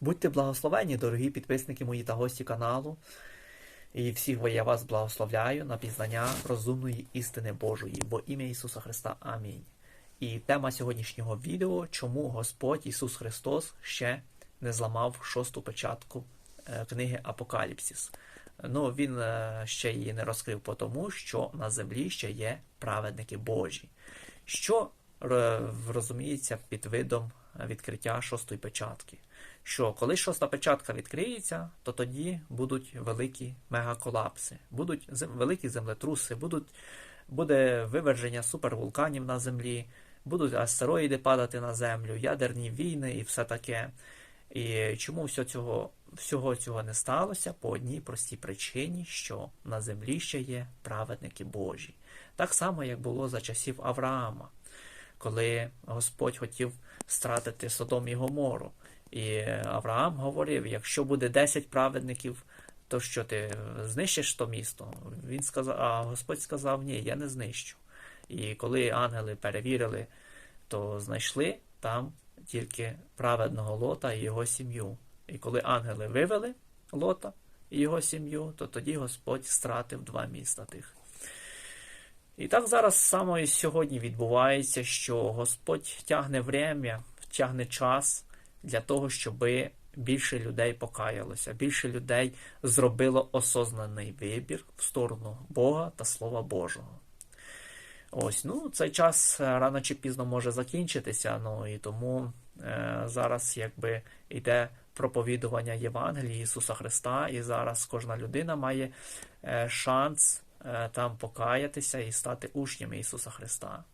Будьте благословені, дорогі підписники мої та гості каналу. І всіх я вас благословляю на пізнання розумної істини Божої, во ім'я Ісуса Христа. Амінь. І тема сьогоднішнього відео, чому Господь Ісус Христос ще не зламав шосту печатку е, книги Апокаліпсис. Ну, він е, ще її не розкрив, тому що на землі ще є праведники Божі. Що розуміється під видом відкриття шостої печатки? Що коли шоста печатка відкриється, то тоді будуть великі мегаколапси, будуть великі землетруси, будуть, буде виверження супервулканів на землі, будуть астероїди падати на землю, ядерні війни і все таке. І чому всього цього, всього цього не сталося? По одній простій причині, що на землі ще є праведники Божі. Так само, як було за часів Авраама, коли Господь хотів стратити Содом і Гомору. І Авраам говорив: якщо буде 10 праведників, то що ти знищиш то місто? Він сказав, а Господь сказав, ні, я не знищу. І коли ангели перевірили, то знайшли там тільки праведного Лота і його сім'ю. І коли ангели вивели Лота і його сім'ю, то тоді Господь стратив два міста тих. І так зараз саме і сьогодні відбувається, що Господь тягне время, тягне час для того, щоб більше людей покаялося, більше людей зробило осознаний вибір в сторону Бога та Слова Божого. Ось, ну, цей час рано чи пізно може закінчитися, ну і тому е, зараз якби йде проповідування Євангелії Ісуса Христа, і зараз кожна людина має е, шанс там покаятися і стати учнями Ісуса Христа.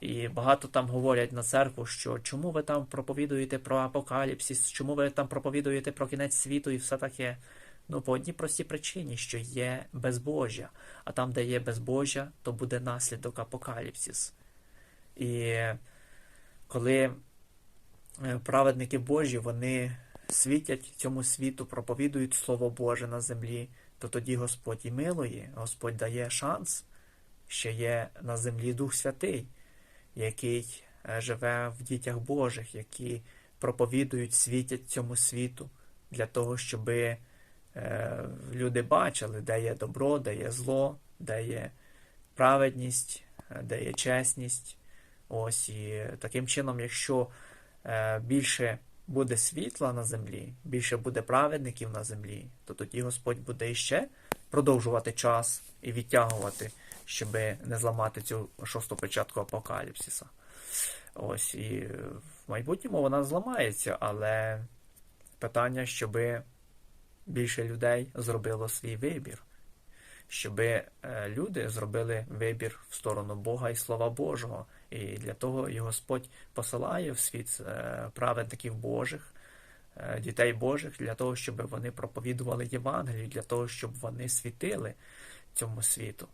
І багато там говорять на церкву, що чому ви там проповідуєте про апокаліпсис, чому ви там проповідуєте про кінець світу і все таке. Ну, по одній простій причині, що є безбожжя, а там, де є безбожжя, то буде наслідок апокаліпсис. І коли е, праведники Божі, вони світять цьому світу, проповідують Слово Боже на землі, то тоді Господь і милує, Господь дає шанс, що є на землі Дух Святий, який е, живе в дітях Божих, які проповідують, світять цьому світу для того, щоби е, люди бачили, де є добро, де є зло, де є праведність, е, де є чесність. Ось і таким чином, якщо більше буде світла на землі, більше буде праведників на землі, то тоді Господь буде іще продовжувати час і відтягувати, щоб не зламати цю шосту печатку апокаліпсиса. Ось і в майбутньому вона зламається, але питання, щоби більше людей зробило свій вибір, щоб люди зробили вибір в сторону Бога і Слова Божого. І для того і Господь посилає в світ е, праведників Божих, е, дітей Божих, для того, щоб вони проповідували Євангелію, для того, щоб вони світили цьому світу.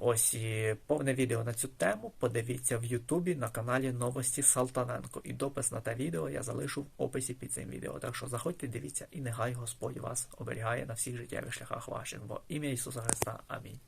Ось і повне відео на цю тему подивіться в Ютубі на каналі Новості Салтаненко. І допис на те відео я залишу в описі під цим відео. Так що заходьте, дивіться, і нехай Господь вас оберігає на всіх життєвих шляхах ваших. Бо ім'я Ісуса Христа. Амінь.